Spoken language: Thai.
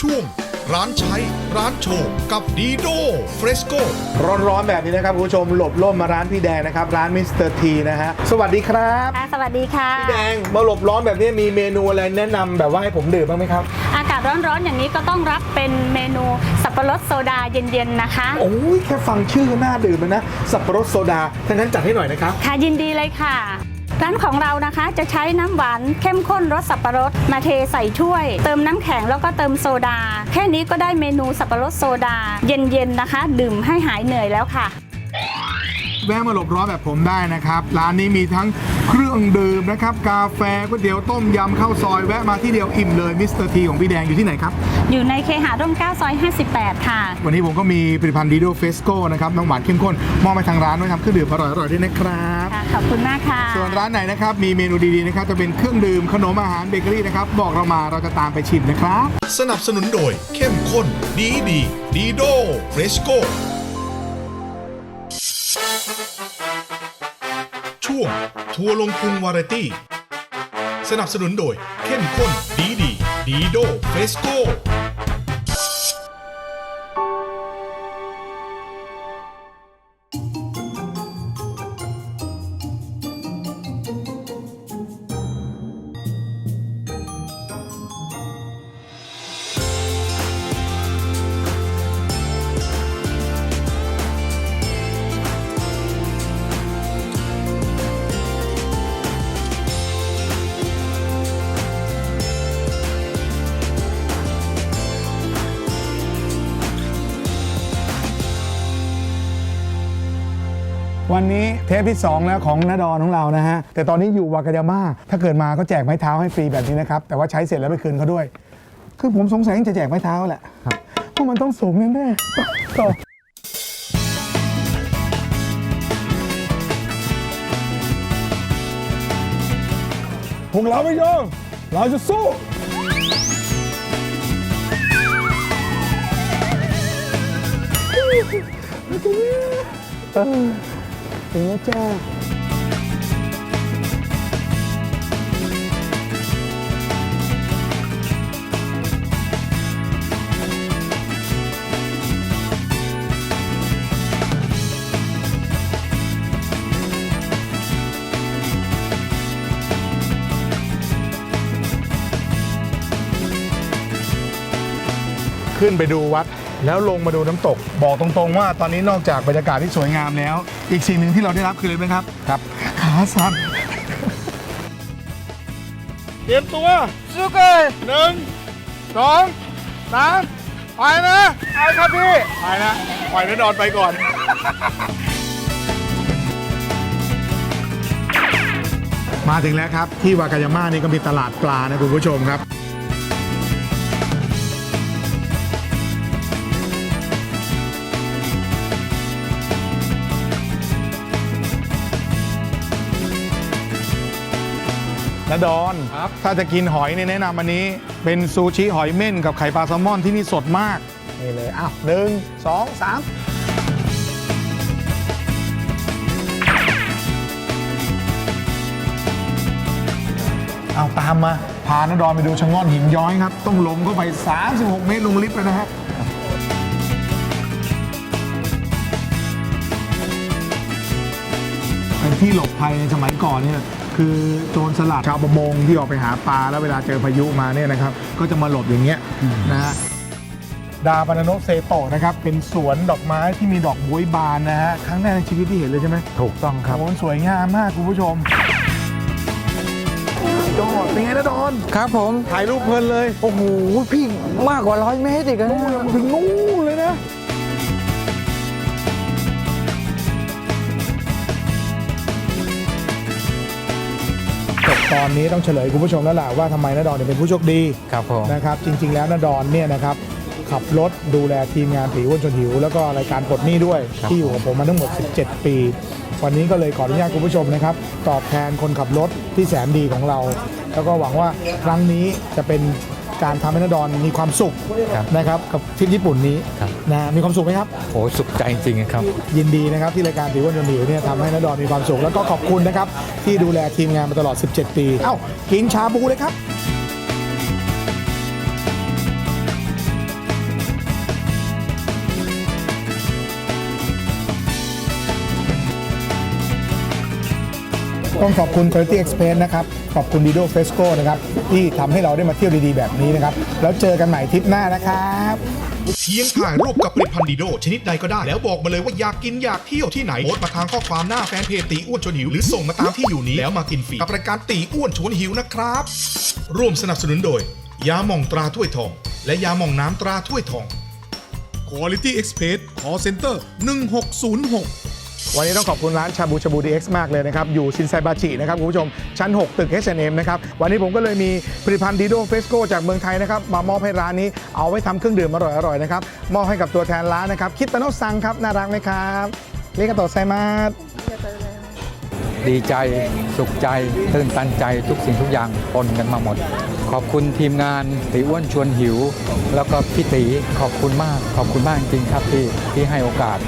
ช่วง ร้านใช้ ร้านโชว์กับดีโดเฟรสโกร้อนๆแบบนี้นะครับคุณผู้ชมหลบร่มมาร้านพี่แดงนะครับ ร้านมิสเตอร์ทีนะฮะ สวัสดีครับ ค่ะสวัสดีค่ะ พี่แดงมาหลบร้อนแบบนี้มีเมนูอะไรแนะนำแบบว่าให้ผมดื่มบ้างไหมครับ อากาศร้อนๆอย่างนี้ก็ต้องรับเป็นเมนูสับปะรดโซดาเย็นๆนะคะ โอ้ยแค่ฟังชื่อก็น่าดื่มแล้วนะ สับปะรดโซดาทั้างนั้นจัดให้หน่อยนะครับ ค่ะยินดีเลยค่ะ ร้านของเรานะคะจะใช้น้ำหวานเข้มข้นรสสับปะรดมาเทใส่ถ้วย เติมน้ำแข็งแล้วก็เติมโซดา แค่นี้ก็ได้เมนูสับปะรดโซดา เย็นๆนะคะ ดื่มให้หายเหนื่อยแล้วค่ะ แวะมาหลบร้อนแบบผมได้นะครับ ร้านนี้มีทั้งเครื่องดื่มนะครับ กาแฟก๋วยเตี๋ยวต้มยำข้าวซอยแวะมาที่เดียวอิ่มเลยมิสเตอร์ทีของพี่แดงอยู่ที่ไหนครับ อยู่ในเคหาร่ม9ซอย 58 ค่ะ วันนี้ผมก็มีผลิตภัณฑ์ดีโดเฟสโก้นะครับน้ำหวานเข้มข้นมอบไปทางร้านด้วยทำเครื่องดื่มอร่อยๆด้วยนะครับค่ะขอบคุณมากค่ะ ส่วนร้านไหนนะครับมีเมนูดีๆนะครับจะเป็นเครื่องดื่มขนมอาหารเบเกอรี่นะครับบอกเรามาเราจะตามไปชิมนะครับ สนับสนุนโดยเข้มข้นดีดีดีโดเฟรสโก ช่วงทัวร์ลงพุงวาไรตี้ สนับสนุนโดยเข้มข้นดีดีดีโดเฟสโก วันนี้เทปที่ 2 แล้วของนาดอนของเรานะฮะ แต่ตอนนี้อยู่วากายาม่าถ้าเกิดมาก็แจกไม้เท้าให้ฟรีแบบนี้นะครับ แต่ว่าใช้เสร็จแล้วไปคืนเขาด้วย คือผมสงสัยจะแจกไม้เท้าแหละเพราะมันต้องสูงแน่ๆต่อพวกเราไม่ยอมเราจะสู้เออ ถึงแล้จ้าขึ้นไปดูวัด แล้วลงมาดูน้ำตก บอกตรงๆว่าตอนนี้นอกจากบรรยากาศที่สวยงามแล้ว อีกสิ่งหนึ่งที่เราได้รับคืออะไรไหมครับครับ ขาสั่นเตรียมตัวสู้กันหนึ่งสองสามไปนะไปครับพี่ไปนะปล่อยนันอนไปก่อน มาถึงแล้วครับ ที่วากายาม่านี่ก็มีตลาดปลานะคุณผู้ชมครับ นะดอน ครับ ถ้าจะกินหอยเนี่ยแนะนำอันนี้ เป็นซูชิหอยเม่นกับไข่ปลาแซลมอนที่นี่สดมาก นี่เลย อ้าวหนึ่งสองสามเอาตามมา พานะดอนไปดูชะง่อนหินย้อยครับ ต้องลงเข้าไป 36 เมตรลงลิฟต์เลยนะฮะ เป็นที่หลบภัยในสมัยก่อนเนี่ย คือโจรสลัดชาวประมงที่ออกไปหาปลาแล้วเวลาเจอพายุมาเนี่ยนะครับ ก็จะมาหลบอย่างเงี้ยนะฮะดาบานาโนะเซโตะนะครับ เป็นสวนดอกไม้ที่มีดอกบวยบานนะฮะครั้งแรกในชีวิตที่เห็นเลยใช่ไหมถูกต้องครับ โอ้โหสวยงามมากคุณผู้ชมดอนเป็นไงนะดอนครับผมถ่ายรูปเพลินเลย โอ้โหพี่มากกว่าร้อยเมตรอีกนะนู่นเลยถึงนู่นเลยนะ จบตอนนี้ต้องเฉลยคุณผู้ชมแล้วล่ะว่าทำไมนาดอนถึงเป็นผู้โชคดีครับผม นะครับ จริง ๆ แล้วนาดอนเนี่ยนะครับขับรถดูแลทีมงานผีอ้วนชนหิว แล้วก็รายการปลดหนี้ด้วย ครับ ที่อยู่กับผมมาทั้งหมด 17 ปี วันนี้ก็เลยขออนุญาตคุณผู้ชมนะครับ ตอบแทนคนขับรถที่แสนดีของเรา แล้วก็หวังว่าครั้งนี้จะเป็น การทำให้นาดอนมีความสุขครับนะครับกับทริปญี่ปุ่นนี้ครับ นะมีความสุขไหมครับ โอ้สุขใจจริงๆครับ ยินดีนะครับที่รายการผีอ้วนชนหิวเนี่ยทำให้นาดอนมีความสุขแล้วก็ขอบคุณนะครับที่ดูแลทีมงานมาตลอด 17 ปี เอ้ากินชาบูเลยครับ ต้องขอบคุณ Quality Express นะครับ ขอบคุณ Dido Fresco นะครับ ที่ทำให้เราได้มาเที่ยวดีๆ แบบนี้นะครับ แล้วเจอกันใหม่ทริปหน้านะครับ เพียงถ่ายรูปกับผลิตภัณฑ์ดีโด ชนิดใดก็ได้ แล้วบอกมาเลยว่าอยากกินอยากเที่ยวที่ไหนโพสต์มาทางข้อความหน้าแฟนเพจตีอ้วนชวนหิว หรือส่งมาตามที่อยู่นี้แล้วมากินฟรีกับรายการตีอ้วนชวนหิวนะครับ ร่วมสนับสนุนโดย ยาหม่องตราถ้วยทอง และยาหม่องน้ำตราถ้วยทอง Quality Express Call Center 1606 วันนี้ต้องขอบคุณร้านชาบูชาบูดีเอ็กซ์มากเลยนะครับ อยู่ชินไซบาจินะครับคุณผู้ชม ชั้น 6 ตึก H&M นะครับ วันนี้ผมก็เลยมีผลิตภัณฑ์ดีโดเฟสโกจากเมืองไทยนะครับ มามอบให้ร้านนี้เอาไว้ทำเครื่องดื่มอร่อยๆนะครับ มอบให้กับตัวแทนร้านนะครับ คิดตโนซังครับ น่ารักไหมครับเรียกกันต่อไซมาสดีใจสุขใจตื่นตันใจทุกสิ่งทุกอย่างปนกันมาหมด ขอบคุณทีมงานตีอ้วนชวนหิว แล้วก็พี่ตีขอบคุณมากขอบคุณมากจริงๆครับที่ที่ให้โอกาส